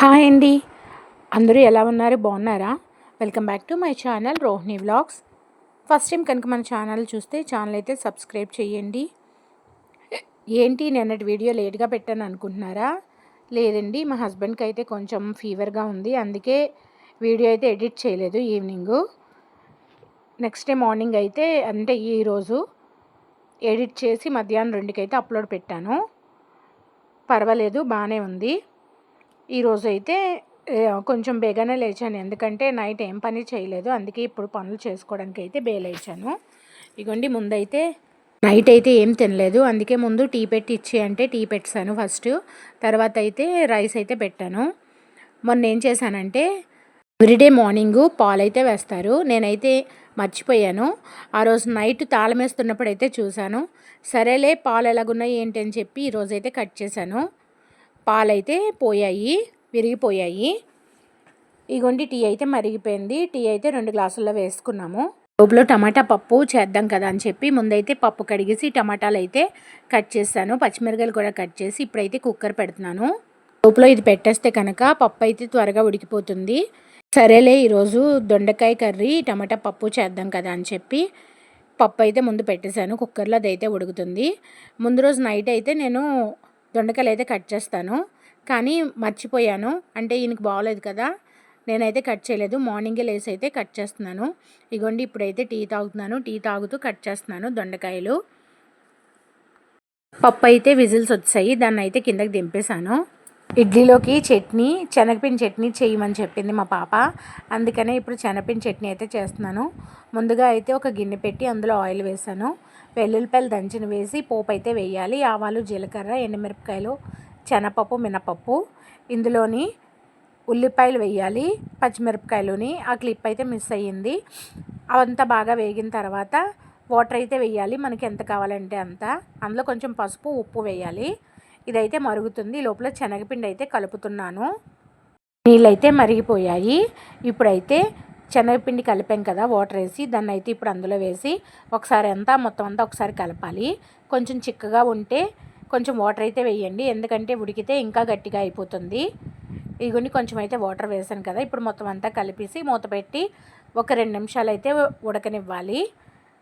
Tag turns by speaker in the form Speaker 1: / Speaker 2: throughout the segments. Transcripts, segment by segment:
Speaker 1: Hi అండి. అందరూ ఎలా ఉన్నారు? బాగున్నారా? Welcome back to my channel Rohini vlogs. First time కనుక మన ఛానల్ చూస్తే ఛానల్ అయితే సబ్స్క్రైబ్ చేయండి. ఏంటి? నిన్నటి వీడియో లేట్గా పెట్టాను అనుకుంటున్నారా? లేదండి. మా హస్బెండ్కి అయితే కొంచెం ఫీవర్గా ఉంది. అందుకే వీడియో అయితే ఎడిట్ చేయలేదు ఈవినింగు. నెక్స్ట్ డే మార్నింగ్ అయితే అంటే ఈరోజు ఎడిట్ చేసి మధ్యాహ్నం రెండుకైతే అప్లోడ్ పెట్టాను. పర్వాలేదు. బాగానే ఉంది. ఈరోజు అయితే కొంచెం బేగానే లేచాను. ఎందుకంటే నైట్ ఏం పని చేయలేదు. అందుకే ఇప్పుడు పనులు చేసుకోవడానికి అయితే బే లేచాను ఇగోండి ముందైతే నైట్ అయితే ఏం తినలేదు. అందుకే ముందు టీ పెట్టి ఇచ్చి అంటే టీ పెట్టాను ఫస్ట్. తర్వాత అయితే రైస్ అయితే పెట్టాను. మొన్న ఏం చేశానంటే ఎవ్రీడే మార్నింగ్ పాలు అయితే వేస్తారు. నేనైతే మర్చిపోయాను. ఆ రోజు నైట్ తాళం వేస్తున్నప్పుడు అయితే చూశాను. సరేలే పాలు ఎలాగున్నాయి ఏంటి అని చెప్పి ఈరోజైతే కట్ చేశాను. పాలైతే పోయాయి విరిగిపోయాయి. ఇగోండి టీ అయితే మరిగిపోయింది. టీ అయితే రెండు గ్లాసుల్లో వేసుకున్నాము. లోపల టమాటా పప్పు చేద్దాం కదా అని చెప్పి ముందైతే పప్పు కడిగేసి టమాటాలు అయితే కట్ చేస్తాను పచ్చిమిరకాయలు కూడా కట్ చేసి ఇప్పుడైతే కుక్కర్ పెడుతున్నాను. లోపల ఇది పెట్టేస్తే కనుక పప్పు అయితే త్వరగా ఉడికిపోతుంది. సరేలే ఈరోజు దొండకాయ కర్రీ టమాటా పప్పు చేద్దాం కదా అని చెప్పి పప్పు అయితే ముందు పెట్టేశాను. కుక్కర్లో అది అయితే ఉడుకుతుంది. ముందు రోజు నైట్ అయితే నేను దొండకాయలు అయితే కట్ చేస్తాను. కానీ మర్చిపోయాను. అంటే ఈయనకి బాగోలేదు కదా. నేనైతే కట్ చేయలేదు. మార్నింగే లేసి అయితే కట్ చేస్తున్నాను. ఇగోండి ఇప్పుడైతే టీ తాగుతున్నాను. టీ తాగుతూ కట్ చేస్తున్నాను దొండకాయలు. పప్పు అయితే విజిల్స్ వచ్చాయి. దాన్ని అయితే కిందకి దింపేశాను. ఇడ్లీలోకి చట్నీ శనగపిండి చట్నీ చేయమని చెప్పింది మా పాప. అందుకనే ఇప్పుడు శనగపిండి చట్నీ అయితే చేస్తున్నాను. ముందుగా అయితే ఒక గిన్నె పెట్టి అందులో ఆయిల్ వేసాను వెల్లుల్లిపాయలు దంచిన వేసి పోపు అయితే వేయాలి. ఆవాలు జీలకర్ర ఎండుమిరపకాయలు శనగపప్పు మినపప్పు. ఇందులోని ఉల్లిపాయలు వేయాలి. పచ్చిమిరపకాయలుని ఆ క్లిప్ అయితే మిస్ అయ్యింది. అవంతా బాగా వేగిన తర్వాత వాటర్ అయితే వేయాలి. మనకి ఎంత కావాలంటే అంత. అందులో కొంచెం పసుపు ఉప్పు వేయాలి. ఇదైతే మరుగుతుంది. లోపల శనగపిండి అయితే కలుపుతున్నాను. నీళ్ళైతే మరిగిపోయాయి. ఇప్పుడైతే శనగపిండి కలిపాం కదా వాటర్ వేసి దాన్ని అయితే ఇప్పుడు అందులో వేసి ఒకసారి అంతా మొత్తం అంతా ఒకసారి కలపాలి. కొంచెం చిక్కగా ఉంటే కొంచెం వాటర్ అయితే వేయండి ఎందుకంటే ఉడికితే ఇంకా గట్టిగా అయిపోతుంది. ఇగుని కొంచెం అయితే వాటర్ వేసాను కదా ఇప్పుడు మొత్తం అంతా కలిపేసి మూత పెట్టి ఒక రెండు నిమిషాలు అయితే ఉడకనివ్వాలి.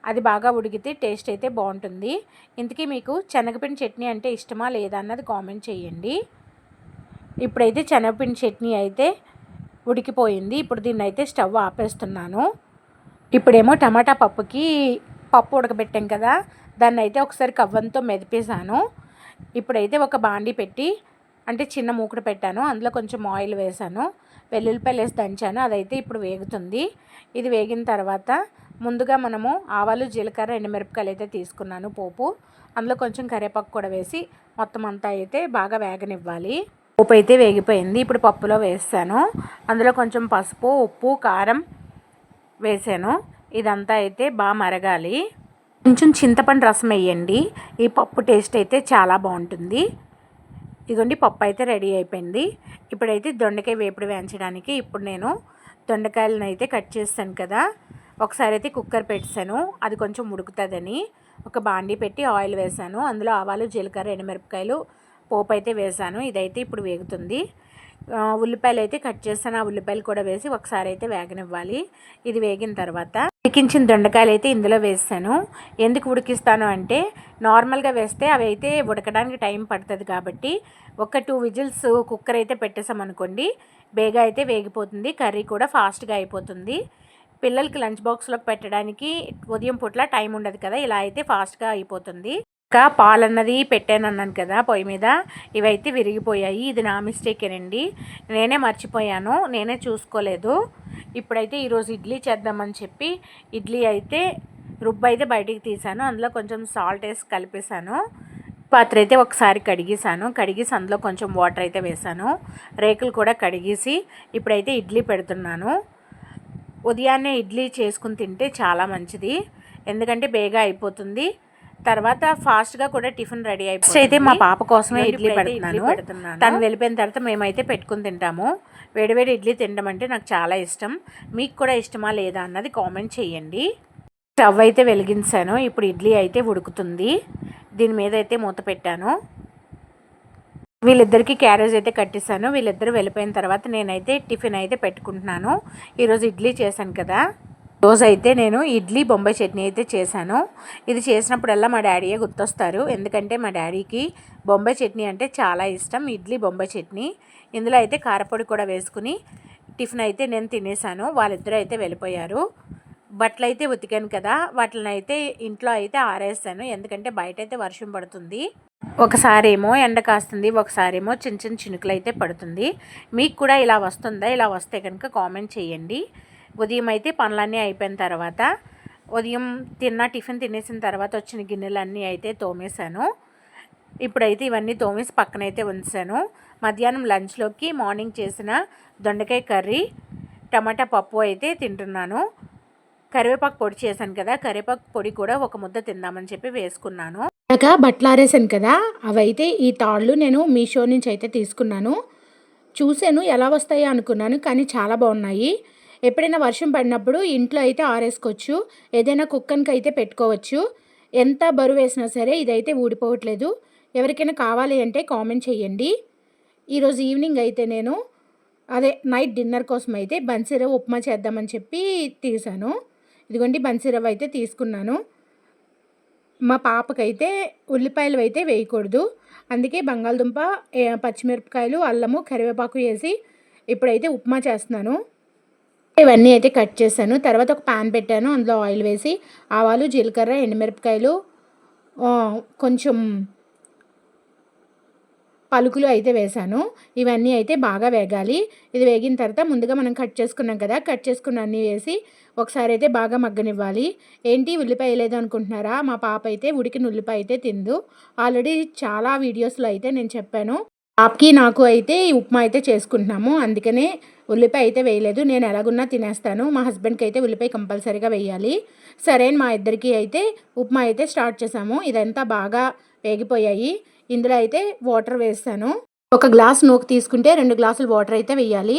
Speaker 1: అది బాగా ఉడికితే టేస్ట్ అయితే బాగుంటుంది. ఇంతకీ మీకు శనగపిండి చట్నీ అంటే ఇష్టమా లేదా అన్నది కామెంట్ చేయండి. ఇప్పుడైతే శనగపిండి చట్నీ అయితే ఉడికిపోయింది. ఇప్పుడు దీన్ని అయితే స్టవ్ ఆపేస్తున్నాను. ఇప్పుడేమో టమాటా పప్పుకి పప్పు ఉడకబెట్టాం కదా దాన్ని అయితే ఒకసారి కవ్వంతో మెదిపేసాను ఇప్పుడైతే ఒక బాండి పెట్టి అంటే చిన్న మూకుడు పెట్టాను. అందులో కొంచెం ఆయిల్ వేసాను వెల్లుల్లిపాయలు వేసి దంచాను. అదైతే ఇప్పుడు వేగుతుంది. ఇది వేగిన తర్వాత ముందుగా మనము ఆవాలు జీలకర్ర ఎండుమిరపకాయలు అయితే తీసుకున్నాను పోపు. అందులో కొంచెం కరివేపాకు కూడా వేసి మొత్తం అంతా అయితే బాగా వేగనివ్వాలి. పోపు అయితే వేగిపోయింది. ఇప్పుడు పప్పులో వేస్తాను అందులో కొంచెం పసుపు ఉప్పు కారం వేసాను. ఇదంతా అయితే బాగా మరగాలి. కొంచెం చింతపండు రసం వేయండి. ఈ పప్పు టేస్ట్ అయితే చాలా బాగుంటుంది. ఇదిగోండి పప్పు అయితే రెడీ అయిపోయింది. ఇప్పుడైతే దొండకాయ వేపుడు వేయించడానికి ఇప్పుడు నేను దొండకాయలను అయితే కట్ చేస్తాను కదా. ఒకసారి అయితే కుక్కర్ పెట్టాను. అది కొంచెం ఉడుకుతుందని. ఒక బాండీ పెట్టి ఆయిల్ వేసాను. అందులో ఆవాలు జీలకర్ర ఎండుమిరపకాయలు పోపు అయితే వేసాను. ఇదైతే ఇప్పుడు వేగుతుంది. ఉల్లిపాయలు అయితే కట్ చేస్తాను. ఆ ఉల్లిపాయలు కూడా వేసి ఒకసారి అయితే వేగనివ్వాలి. ఇది వేగిన తర్వాత ఉడికించిన దొండకాయలు అయితే ఇందులో వేస్తాను. ఎందుకు ఉడికిస్తాను అంటే నార్మల్గా వేస్తే అవి అయితే ఉడకడానికి టైం పడుతుంది కాబట్టి ఒక టూ విజిల్స్ కుక్కర్ అయితే పెట్టేసామనుకోండి బేగా అయితే వేగిపోతుంది. కర్రీ కూడా ఫాస్ట్గా అయిపోతుంది. పిల్లలకి లంచ్ బాక్స్లో పెట్టడానికి ఉదయం పూట్ల టైం ఉండదు కదా ఇలా అయితే ఫాస్ట్గా అయిపోతుంది. ఇంకా పాలు అన్నది పెట్టాను అన్నాను కదా పొయ్యి మీద. ఇవైతే విరిగిపోయాయి. ఇది నా మిస్టేకేనండి. నేనే మర్చిపోయాను. నేనే చూసుకోలేదు. ఇప్పుడైతే ఈరోజు ఇడ్లీ చేద్దామని చెప్పి ఇడ్లీ అయితే రుబ్బు అయితే బయటికి తీసాను అందులో కొంచెం సాల్ట్ వేసి కలిపేశాను. పాత్ర అయితే ఒకసారి కడిగేసాను కడిగేసి అందులో కొంచెం వాటర్ అయితే వేసాను రేకులు కూడా కడిగేసి ఇప్పుడైతే ఇడ్లీ పెడుతున్నాను. ఉదయాన్నే ఇడ్లీ చేసుకుని తింటే చాలా మంచిది. ఎందుకంటే బేగా అయిపోతుంది. తర్వాత ఫాస్ట్గా కూడా టిఫిన్ రెడీ అయిపోయింది అయితే మా పాప కోసమే ఇడ్లీ పెడుతున్నాను. తను వెళ్ళిపోయిన తర్వాత మేమైతే పెట్టుకుని తింటాము. వేడివేడి ఇడ్లీ తినడం అంటే నాకు చాలా ఇష్టం. మీకు కూడా ఇష్టమా లేదా అన్నది కామెంట్ చేయండి. స్టవ్ అయితే వెలిగించాను. ఇప్పుడు ఇడ్లీ అయితే ఉడుకుతుంది. దీని మీద అయితే మూత పెట్టాను.
Speaker 2: వీళ్ళిద్దరికి క్యారేజ్ అయితే కట్టిస్తాను వీళ్ళిద్దరు వెళ్ళిపోయిన తర్వాత నేనైతే టిఫిన్ అయితే పెట్టుకుంటున్నాను. ఈరోజు ఇడ్లీ చేశాను కదా. రోజు అయితే నేను ఇడ్లీ బొంబాయి చట్నీ అయితే చేశాను. ఇది చేసినప్పుడల్లా మా డాడీయే గుర్తొస్తారు. ఎందుకంటే మా డాడీకి బొంబాయి చట్నీ అంటే చాలా ఇష్టం ఇడ్లీ బొంబాయి చట్నీ. ఇందులో అయితే కారపొడి కూడా వేసుకుని టిఫిన్ అయితే నేను తినేసాను వాళ్ళిద్దరూ అయితే వెళ్ళిపోయారు. బట్టలు అయితే ఉతికాను కదా వాటిని అయితే ఇంట్లో అయితే ఆరేస్తాను ఎందుకంటే బయట అయితే వర్షం పడుతుంది. ఒకసారి ఏమో ఎండ కాస్తుంది ఒకసారి ఏమో చిన్న చిన్న చినుకులు అయితే పడుతుంది. మీకు కూడా ఇలా వస్తుందా? ఇలా వస్తే కనుక కామెంట్ చేయండి. ఉదయం అయితే పనులన్నీ అయిపోయిన తర్వాత ఉదయం తిన్న టిఫిన్ తినేసిన తర్వాత వచ్చిన గిన్నెలన్నీ అయితే తోమేశాను. ఇప్పుడైతే ఇవన్నీ తోమేసి పక్కనైతే ఉంచాను. మధ్యాహ్నం లంచ్లోకి మార్నింగ్ చేసిన దొండకాయ కర్రీ టమాటా పప్పు అయితే తింటున్నాను. కరివేపాకు పొడి చేశాను కదా కరివేపాకు పొడి కూడా ఒక ముద్ద తిందామని చెప్పి వేసుకున్నాను.
Speaker 1: ఇలాగా బట్టలు ఆరేసాను కదా అవైతే ఈ తాళ్ళు నేను మీషో నుంచి అయితే తీసుకున్నాను. చూశాను ఎలా వస్తాయో అనుకున్నాను కానీ చాలా బాగున్నాయి. ఎప్పుడైనా వర్షం పడినప్పుడు ఇంట్లో అయితే ఆరేసుకోవచ్చు ఏదైనా కుక్కన్కి అయితే పెట్టుకోవచ్చు. ఎంత బరువు వేసినా సరే ఇదైతే ఊడిపోవట్లేదు. ఎవరికైనా కావాలి అంటే కామెంట్ చేయండి. ఈరోజు ఈవినింగ్ అయితే నేను అదే నైట్ డిన్నర్ కోసం అయితే బన్సీరవ్ ఉప్మా చేద్దామని చెప్పి తీసాను. ఇదిగోండి బన్సీరవ్ అయితే తీసుకున్నాను. మా పాపకైతే ఉల్లిపాయలు అయితే వేయకూడదు. అందుకే బంగాళదుంప పచ్చిమిరపకాయలు అల్లము కరివేపాకు వేసి ఇప్పుడైతే ఉప్మా చేస్తున్నాను. ఇవన్నీ అయితే కట్ చేశాను. తర్వాత ఒక ప్యాన్ పెట్టాను. అందులో ఆయిల్ వేసి ఆవాలు జీలకర్ర ఎండుమిరపకాయలు కొంచెం పలుకులు అయితే వేసాను ఇవన్నీ అయితే బాగా వేగాలి. ఇది వేగిన తర్వాత ముందుగా మనం కట్ చేసుకున్నాం కదా కట్ చేసుకున్న అన్నీ వేసి ఒకసారి అయితే బాగా మగ్గనివ్వాలి. ఏంటి ఉల్లిపాయ లేదు అనుకుంటున్నారా? మా పాప అయితే ఉడికిన ఉల్లిపాయ అయితే తిందు. ఆల్రెడీ చాలా వీడియోస్లో అయితే నేను చెప్పాను. ఆప్కి నాకు అయితే ఈ ఉప్మా అయితే చేసుకుంటున్నాము. అందుకనే ఉల్లిపాయ అయితే వేయలేదు. నేను ఎలాగున్నా తినేస్తాను. మా హస్బెండ్కి అయితే ఉల్లిపాయ కంపల్సరీగా వేయాలి. సరే మా ఇద్దరికి అయితే ఉప్మా అయితే స్టార్ట్ చేసాము ఇదంతా బాగా వేగిపోయాయి. ఇందులో అయితే వాటర్ వేస్తాను. ఒక గ్లాస్ నూక తీసుకుంటే రెండు గ్లాసులు వాటర్ అయితే వేయాలి.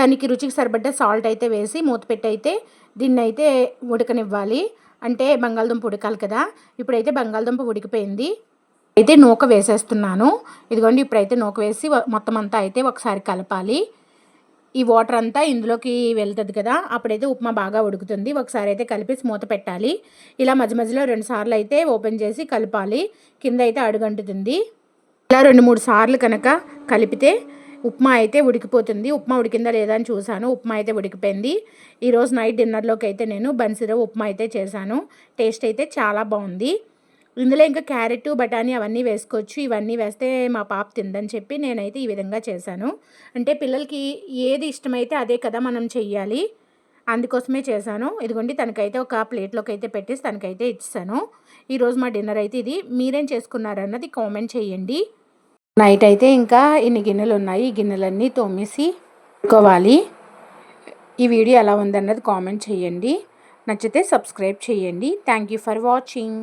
Speaker 1: దానికి రుచికి సరిపడ్డ సాల్ట్ అయితే వేసి మూత పెట్టి అయితే దీన్ని అయితే ఉడకనివ్వాలి. అంటే బంగాళదుంప ఉడకాలి కదా. ఇప్పుడైతే బంగాళదుంప ఉడికిపోయింది. అయితే నూక వేసేస్తున్నాను. ఇదిగోండి ఇప్పుడైతే నూక వేసి మొత్తం అంతా అయితే ఒకసారి కలపాలి. ఈ వాటర్ అంతా ఇందులోకి వెళ్తుంది కదా అప్పుడైతే ఉప్మా బాగా ఉడుకుతుంది. ఒకసారి అయితే కలిపి మూత పెట్టాలి. ఇలా మధ్య మధ్యలో రెండు సార్లు అయితే ఓపెన్ చేసి కలపాలి. కింద అయితే అడుగంటుతుంది. ఇలా రెండు మూడు సార్లు కనుక కలిపితే ఉప్మా అయితే ఉడికిపోతుంది. ఉప్మా ఉడికిందా లేదా అని చూశాను. ఉప్మా అయితే ఉడికిపోయింది. ఈరోజు నైట్ డిన్నర్లోకి అయితే నేను బన్సీరవ్ ఉప్మా అయితే చేశాను. టేస్ట్ అయితే చాలా బాగుంది. ఇందులో ఇంకా క్యారెట్ బఠానీ అవన్నీ వేసుకోవచ్చు. ఇవన్నీ వేస్తే మా పాప తిందని చెప్పి నేనైతే ఈ విధంగా చేశాను. అంటే పిల్లలకి ఏది ఇష్టమైతే అదే కదా మనం చెయ్యాలి. అందుకోసమే చేశాను. ఇదిగోండి తనకైతే ఒక ప్లేట్లోకి అయితే పెట్టేసి తనకైతే ఇచ్చాను ఈరోజు మా డిన్నర్ అయితే ఇది. మీరేం చేసుకున్నారన్నది కామెంట్ చేయండి. నైట్ అయితే ఇంకా ఇన్ని గిన్నెలు ఉన్నాయి. ఈ గిన్నెలన్నీ తోమేసి కోవాలి ఈ వీడియో ఎలా ఉందన్నది కామెంట్ చేయండి. నచ్చితే సబ్స్క్రైబ్ చేయండి. Thank you for watching.